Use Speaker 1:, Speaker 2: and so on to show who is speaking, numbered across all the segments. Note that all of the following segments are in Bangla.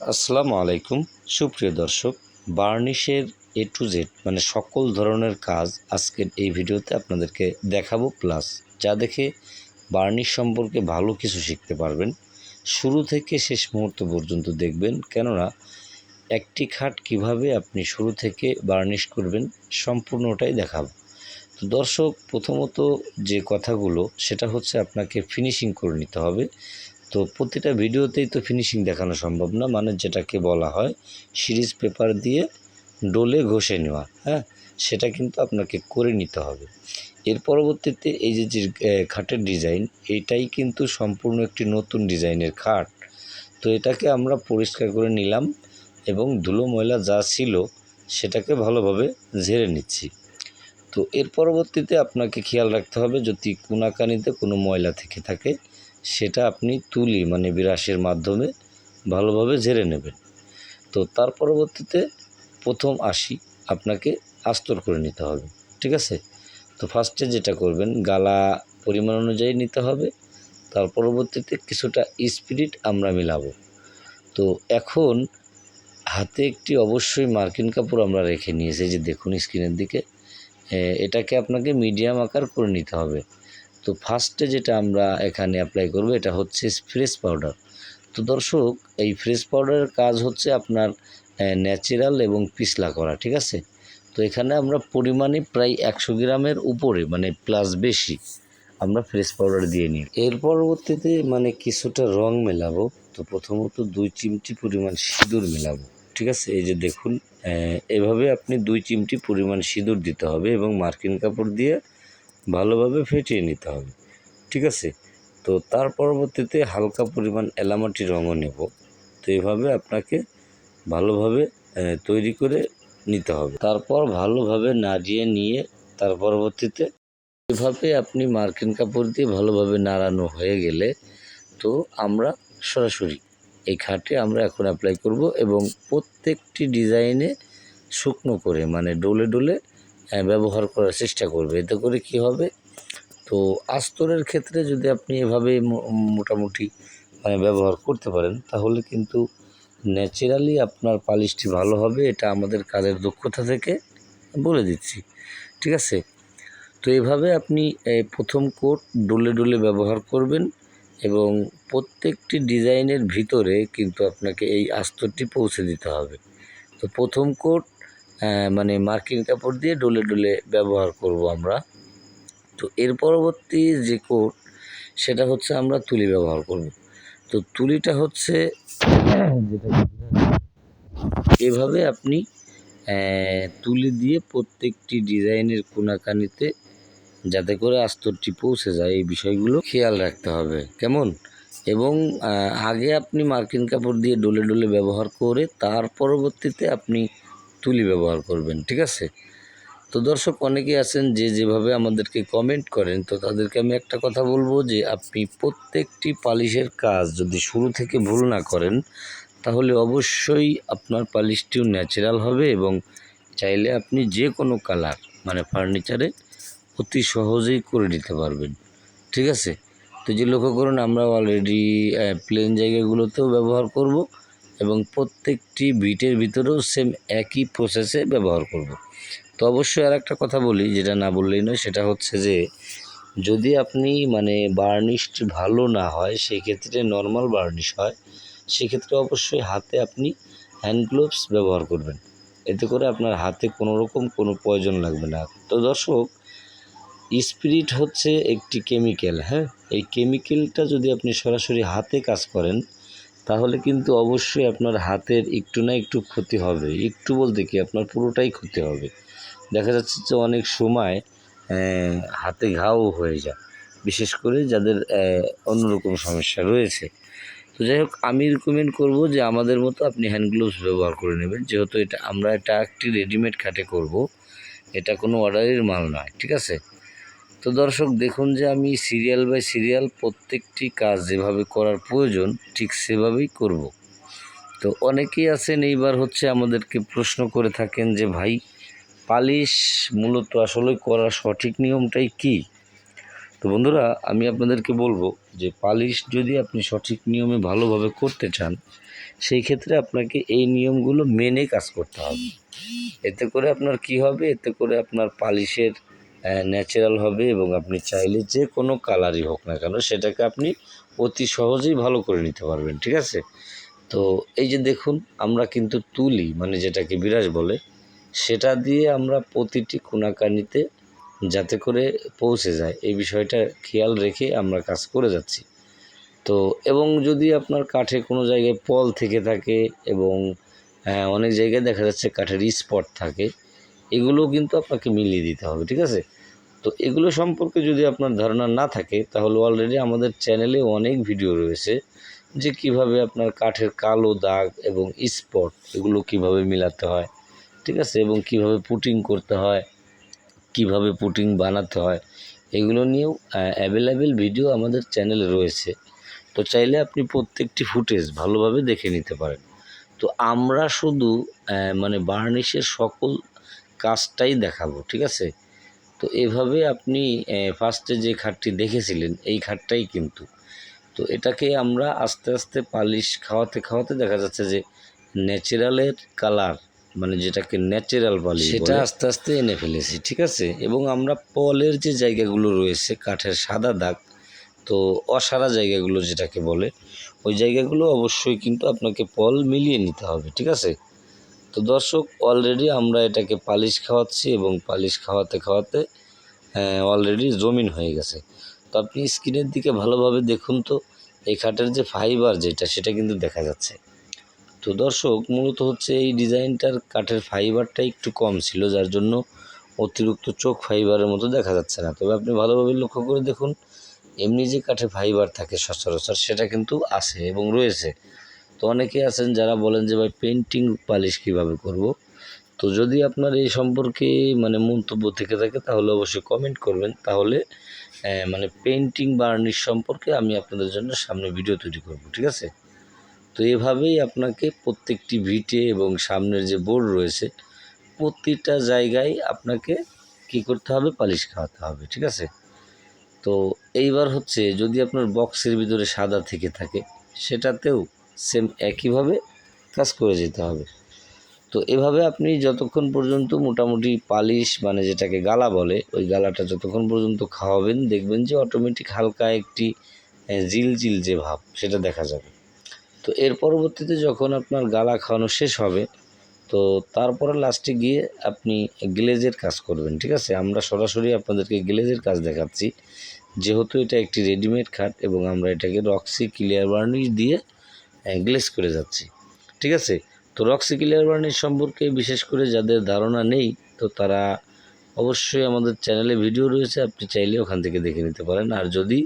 Speaker 1: আসসালামু আলাইকুম। সুপ্রিয় দর্শক, বার্নিশের এ টু জেড মানে সকল ধরনের কাজ আজকের এই ভিডিওতে আপনাদেরকে দেখাবো, প্লাস যা দেখে বার্নিশ সম্পর্কে ভালো কিছু শিখতে পারবেন। শুরু থেকে শেষ মুহূর্ত পর্যন্ত দেখবেন, কেননা একটি খাট কীভাবে আপনি শুরু থেকে বার্নিশ করবেন সম্পূর্ণটাই দেখাবো। তো দর্শক, প্রথমত যে কথাগুলো, সেটা হচ্ছে আপনাকে ফিনিশিং করে নিতে হবে। তো প্রতিটা ভিডিওতেই তো ফিনিশিং দেখানো সম্ভব না। মানে যেটাকে বলা হয় সিরিজ পেপার দিয়ে ডোলে ঘষে নেওয়া হ্যাঁ? সেটা কিন্তু আপনাকে করে নিতে হবে। এর পরবর্তীতে এই যে খাটের ডিজাইন এইটাই কিন্তু সম্পূর্ণ একটি নতুন ডিজাইনের খাট। তো এটাকে আমরা পরিষ্কার করে নিলাম এবং ধুলো ময়লা যা ছিল সেটাকে ভালোভাবে ঝেড়ে নিচ্ছি। তো এর পরবর্তীতে আপনাকে খেয়াল রাখতে হবে যদি কোনাকানিতে কোনো ময়লা থেকে থাকে সেটা আপনি তুলি মানে বিরাসের মাধ্যমে ভালোভাবে ঝেড়ে নেবেন। তো তার পরবর্তীতে প্রথম আসি আপনাকে আস্তর করে নিতে হবে, ঠিক আছে? তো ফার্স্টে যেটা করবেন, গালা পরিমাণ অনুযায়ী নিতে হবে। তার পরবর্তীতে কিছুটা স্পিরিট আমরা মিলাবো। তো এখন হাতে একটি অবশ্যই মার্কিন কাপড় আমরা রেখে নিয়েছি যে দেখুন স্ক্রিনের দিকে। এটাকে আপনাকে মিডিয়াম আকার করে নিতে হবে। তো ফার্স্টে যেটা আমরা এখানে অ্যাপ্লাই করব, এটা হচ্ছে ফ্রেশ পাউডার তো দর্শক, এই ফ্রেশ পাউডারের কাজ হচ্ছে আপনার ন্যাচারাল এবং পিছলা করা, ঠিক আছে? তো এখানে আমরা পরিমাণে প্রায় একশো গ্রামের উপরে মানে প্লাস বেশি, আমরা ফ্রেশ পাউডার দিয়ে নিই। এর পরবর্তীতে মানে কিছুটা রং মেলাবো, তো প্রথমত দুই চিমটি পরিমাণ সিঁদুর মেলাবো, ঠিক আছে? এই যে দেখুন এভাবে আপনি দুই চিমটি পরিমাণ সিঁদুর দিতে হবে এবং মার্কিন কাপড় দিয়ে ভালোভাবে ফেটিয়ে নিতে হবে, ঠিক আছে? তো তার পরবর্তীতে হালকা পরিমাণ এলামাটি রঙও নেব। তো এভাবে আপনাকে ভালোভাবে তৈরি করে নিতে হবে। তারপর ভালোভাবে নাড়িয়ে নিয়ে তার পরবর্তীতে এভাবে আপনি মার্কিন কাপড় দিয়ে ভালোভাবে নাড়ানো হয়ে গেলে তো আমরা সরাসরি এই খাটে আমরা এখন অ্যাপ্লাই করব এবং প্রত্যেকটি ডিজাইনে শুকনো করে মানে ডোলে ডোলে ব্যবহার করার চেষ্টা করবে। এতে করে কি হবে? তো আস্তরের ক্ষেত্রে যদি আপনি এভাবে মোটামুটি মানে ব্যবহার করতে পারেন, তাহলে কিন্তু ন্যাচারালি আপনার পালিশটি ভালো হবে। এটা আমাদের কাজের দক্ষতা থেকে বলে দিচ্ছি। ঠিক আছে? তো এভাবে আপনি প্রথম কোট ডোলে ডোলে ব্যবহার করবেন এবং প্রত্যেকটি ডিজাইনের ভিতরে কিন্তু আপনাকে এই আস্তরটি পৌঁছে দিতে হবে। তো প্রথম কোট মানে মার্কিং কাপড় দিয়ে ডোলে ডোলে ব্যবহার করব আমরা। তো এর পরবর্তী যে কোট, সেটা হচ্ছে আমরা তুলি ব্যবহার করব। তো তুলিটা হচ্ছে, এভাবে আপনি তুলি দিয়ে প্রত্যেকটি ডিজাইনের কোনাকানিতে যাতে করে আস্তরটি পৌঁছে যায়, এই বিষয়গুলো খেয়াল রাখতে হবে। কেমন? এবং আগে আপনি মার্কিন কাপড় দিয়ে ডলে ডলে ব্যবহার করে তার পরবর্তীতে আপনি তুলি ব্যবহার করবেন, ঠিক আছে? তো দর্শক অনেকেই আছেন যে যেভাবে আমাদেরকে কমেন্ট করেন, তো তাদেরকে আমি একটা কথা বলব যে আপনি প্রত্যেকটি পালিশের কাজ যদি শুরু থেকে ভুল না করেন, তাহলে অবশ্যই আপনার পালিশটিও ন্যাচারাল হবে এবং চাইলে আপনি যে কোনো কালার মানে ফার্নিচারে অতি সহজেই করে নিতে পারবেন, ঠিক আছে? তো যে লক্ষ্য করুন আমরা অলরেডি প্লেন জায়গাগুলোতেও ব্যবহার করব। এবং প্রত্যেকটি বিটের ভিতরেও সেম একই প্রসেসে ব্যবহার করব। তো অবশ্যই আর একটা কথা বলি, যেটা না বললেই নয়, সেটা হচ্ছে যে, যদি আপনি মানে বার্নিশড ভালো না হয়, সেক্ষেত্রে নর্মাল বার্নিশ হয়, সেক্ষেত্রে অবশ্যই হাতে আপনি হ্যান্ড গ্লোভস ব্যবহার করবেন। এতে করে আপনার হাতে কোনো রকম কোনো প্রয়োজন লাগবে না। তো দর্শক স্পিরিট হচ্ছে একটি কেমিক্যাল হ্যাঁ? এই কেমিক্যালটা যদি আপনি সরাসরি হাতে কাজ করেন তাহলে কিন্তু অবশ্যই আপনার হাতের একটু না একটু ক্ষতি হবে। একটু বলতে কি আপনার পুরোটাই ক্ষতি হবে। দেখা যাচ্ছে যে অনেক সময় হাতে ঘাও হয়ে যায়। বিশেষ করে যাদের অন্যরকম সমস্যা রয়েছে। তো যাই হোক, আমি রিকমেন্ড করব যে আমাদের মতো আপনি হ্যান্ড গ্লোভস ব্যবহার করে নেবেন। যেহেতু এটা আমরা এটা একটি রেডিমেড খাটে করব। এটা কোনো অর্ডারের মাল নয়, ঠিক আছে? তো দর্শক, দেখুন যে আমি সিরিয়াল বাই সিরিয়াল প্রত্যেকটি কাজ যেভাবে করার প্রয়োজন, ঠিক সেভাবেই করব। তো অনেকেই আছেন, এইবার হচ্ছে আমাদেরকে প্রশ্ন করে থাকেন যে, ভাই, পালিশ মূলত আসলে করার সঠিক নিয়মটাই কী? তো বন্ধুরা, আমি আপনাদেরকে বলব যে, পালিশ যদি আপনি সঠিক নিয়মে ভালোভাবে করতে চান, সেই ক্ষেত্রে আপনাকে এই নিয়মগুলো মেনে কাজ করতে হবে। এতে করে আপনার কি হবে? এতে করে আপনার পালিশের ন্যাচারাল হবে এবং আপনি চাইলে যে কোনো কালারই হোক না কেন সেটাকে আপনি অতি সহজেই ভালো করে নিতে পারবেন, ঠিক আছে? তো এই যে দেখুন, আমরা কিন্তু তুলি মানে যেটাকে বিরাজ বলে, সেটা দিয়ে আমরা প্রতিটি কোনাকানিতে যাতে করে পৌঁছে যায়। এই বিষয়টা খেয়াল রেখে আমরা কাজ করে যাচ্ছি। তো এবং যদি আপনার কাঠে কোনো জায়গায় পল থেকে থাকে এবং অনেক জায়গায় দেখা যাচ্ছে কাঠের স্পট থাকে এগুলো কিন্তু আপনাকে মিলিয়ে দিতে হবে, ঠিক আছে? তো এগুলো সম্পর্কে যদি আপনার ধারণা না থাকে, তাহলে অলরেডি আমাদের চ্যানেলে অনেক ভিডিও রয়েছে যে কীভাবে আপনার কাঠের কালো দাগ এবং স্পট এগুলো কীভাবে মিলাতে হয়, ঠিক আছে? এবং কীভাবে পুটিং করতে হয়, কীভাবে পুটিং বানাতে হয়, এগুলো নিয়েও অ্যাভেলেবেল ভিডিও আমাদের চ্যানেলে রয়েছে। তো চাইলে আপনি প্রত্যেকটি ফুটেজ ভালোভাবে দেখে নিতে পারেন। তো আমরা শুধু মানে বার্নিশের সকল কাজটাই দেখাবো, ঠিক আছে? তো এভাবে আপনি ফার্স্টে যে খাটটি দেখেছিলেন, এই খাটটাই কিন্তু। তো এটাকে আমরা আস্তে আস্তে পালিশ খাওয়াতে খাওয়াতে দেখা যাচ্ছে যে ন্যাচারালের কালার মানে যেটাকে ন্যাচারাল পালিশ সেটা আস্তে আস্তে এনে ফেলেছি, ঠিক আছে? এবং আমরা পলের যে জায়গাগুলো রয়েছে, কাঠের সাদা দাগ, তো অসারা জায়গাগুলো যেটাকে বলে, ওই জায়গাগুলো অবশ্যই কিন্তু আপনাকে পল মিলিয়ে নিতে হবে, ঠিক আছে? তো দর্শক অলরেডি আমরা এটাকে পালিশ খাওয়াচ্ছি এবং পালিশ খাওয়াতে খাওয়াতে অলরেডি জমিন হয়ে গেছে। তো আপনি স্ক্রিনের দিকে ভালোভাবে দেখুন তো, এই খাটের যে ফাইবার যেটা, সেটা কিন্তু দেখা যাচ্ছে। তো দর্শক, মূলত হচ্ছে এই ডিজাইনটার কাঠের ফাইবারটা একটু কম ছিল, যার জন্য অতিরিক্ত চোখ ফাইবারের মতো দেখা যাচ্ছে না। তবে আপনি ভালোভাবে লক্ষ্য করে দেখুন, এমনি যে কাঠের ফাইবার থাকে সচরাচর, সেটা কিন্তু আছে এবং রয়েছে। তো অনেকে আছেন যারা বলেন যে, ভাই পেন্টিং পালিশ কীভাবে করব? তো যদি আপনার এই সম্পর্কে মানে মন্তব্য থেকে থাকে, তাহলে অবশ্যই কমেন্ট করবেন। তাহলে মানে পেন্টিং বার্নিশ সম্পর্কে আমি আপনাদের জন্য সামনে ভিডিও তৈরি করব, ঠিক আছে? তো এভাবেই আপনাকে প্রত্যেকটি ভিটে এবং সামনের যে বোর্ড রয়েছে, প্রতিটা জায়গায় আপনাকে কি করতে হবে? পালিশ খাওয়াতে হবে, ঠিক আছে? তো এইবার হচ্ছে, যদি আপনার বক্সের ভিতরে সাদা থেকে থাকে, সেটাতেও সেম একইভাবে কাজ করে যেতে হবে। তো এভাবে আপনি যতক্ষণ পর্যন্ত মোটামুটি পালিশ মানে যেটাকে গালা বলে ওই গালাটা যতক্ষণ পর্যন্ত খাওয়াবেন দেখবেন যে অটোমেটিক হালকা একটি আহ, জিল জিল যে ভাব সেটা দেখা যাবে। তো এর পরবর্তীতে যখন আপনার গালা খাওয়ানো শেষ হবে তো তারপরে লাস্টে গিয়ে আপনি গ্লেজের কাজ করবেন ঠিক আছে? আমরা সরাসরি আপনাদেরকে গ্লেজের কাজ দেখাচ্ছি। যেহেতু এটা একটি রেডিমেড খাট এবং আমরা এটাকে রক্সি ক্লিয়ার বার্নিশ দিয়ে গ্লেজ করে যাচ্ছি। ঠিক আছে? তো রক্সি ক্লিয়ার বার্নিশ সম্পর্কে বিশেষ করে যাদের ধারণা নেই, তো তারা অবশ্যই আমাদের চ্যানেলে ভিডিও রয়েছে, আপনি চাইলে ওখান থেকে দেখে নিতে পারেন। আর যদি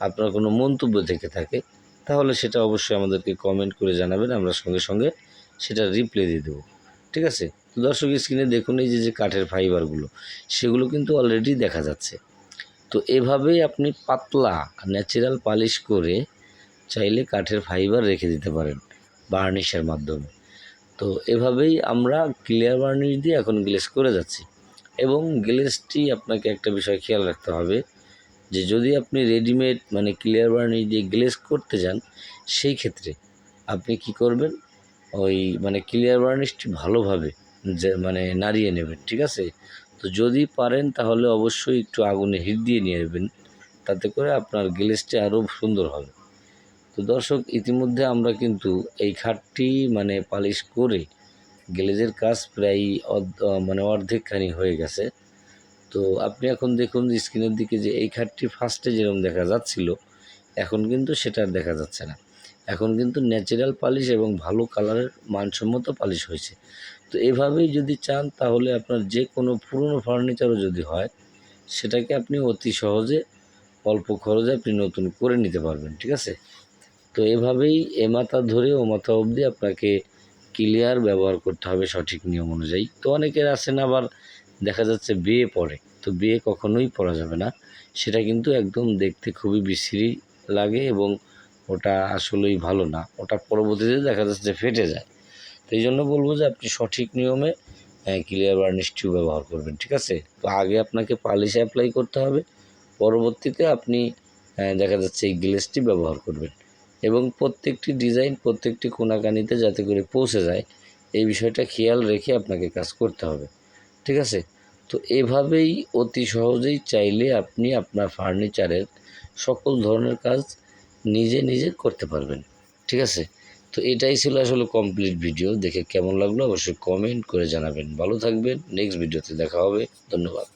Speaker 1: আপনার কোনো মন্তব্য থেকে থাকে, তাহলে সেটা অবশ্যই আমাদেরকে কমেন্ট করে জানাবেন, আমরা সঙ্গে সঙ্গে সেটা রিপ্লাই দিয়ে দেবো। ঠিক আছে? তো দর্শক স্ক্রিনে দেখুন এই যে যে কাঠের ফাইবারগুলো সেগুলো কিন্তু অলরেডি দেখা যাচ্ছে। তো এভাবেই আপনি পাতলা ন্যাচারাল পালিশ করে চাইলে কাঠের ফাইবার রেখে দিতে পারেন বার্নিশের মাধ্যমে। তো এভাবেই আমরা ক্লিয়ার বার্নিশ দিয়ে এখন গ্লেজ করে যাচ্ছি এবং গ্লেজটি আপনাকে একটা বিষয় খেয়াল রাখতে হবে যে যদি আপনি রেডিমেড মানে ক্লিয়ার বার্নিশ দিয়ে গ্লেজ করতে যান, সেই ক্ষেত্রে আপনি কি করবেন? ওই মানে ক্লিয়ার বার্নিশটি ভালোভাবে যে মানে নাড়িয়ে নেবেন, ঠিক আছে? তো যদি পারেন তাহলে অবশ্যই একটু আগুনে হিট দিয়ে নিয়ে নেবেন, তাতে করে আপনার গ্লেজটি আরও সুন্দর হবে। তো দর্শক, ইতিমধ্যে আমরা কিন্তু এই খাটটি মানে পালিশ করে গ্লেজের কাজ প্রায় মানে অর্ধেকখানি হয়ে গেছে। তো আপনি এখন দেখুন স্ক্রিনের দিকে যে এই খাটটি ফার্স্টে যেরকম দেখা যাচ্ছিল, এখন কিন্তু সেটা আর দেখা যাচ্ছে না। এখন কিন্তু ন্যাচারাল পালিশ এবং ভালো কালারের মানসম্মত পালিশ হয়েছে। তো এভাবেই যদি চান, তাহলে আপনার যে কোনো পুরনো ফার্নিচারও যদি হয়, সেটাকে আপনি অতি সহজে অল্প খরচে আপনি নতুন করে নিতে পারবেন, ঠিক আছে? তো এভাবেই এ মাথা ধরে ও মাথা অবধি আপনাকে ক্লিয়ার ব্যবহার করতে হবে সঠিক নিয়ম অনুযায়ী। তো অনেকের আছেন আবার দেখা যাচ্ছে বিয়ে পড়ে, তো বিয়ে কখনোই পড়া যাবে না। সেটা কিন্তু একদম দেখতে খুবই বিশ্রী লাগে এবং ওটা আসলেই ভালো না। ওটা পরবর্তীতে দেখা যাচ্ছে ফেটে যায়। তো এই জন্য বলব যে আপনি সঠিক নিয়মে ক্লিয়ার বার্নিশ টিউব ব্যবহার করবেন, ঠিক আছে? তো আগে আপনাকে পালিশ অ্যাপ্লাই করতে হবে। পরবর্তীতে আপনি দেখা যাচ্ছে এই গ্লেসটি ব্যবহার করবেন। এবং প্রত্যেকটি ডিজাইন প্রত্যেকটি কোনাকানিতে যাতে করে পৌঁছে যায়, এই বিষয়টা খেয়াল রেখে আপনাকে কাজ করতে হবে। ঠিক আছে? তো এভাবেই অতি সহজেই চাইলে আপনি আপনার ফার্নিচারের সকল ধরনের কাজ নিজে নিজে করতে পারবেন। ঠিক আছে? তো এটাই ছিল আসলে কমপ্লিট ভিডিও দেখে কেমন লাগল অবশ্যই কমেন্ট করে জানাবেন। ভালো থাকবেন। নেক্সট ভিডিওতে দেখা হবে। ধন্যবাদ।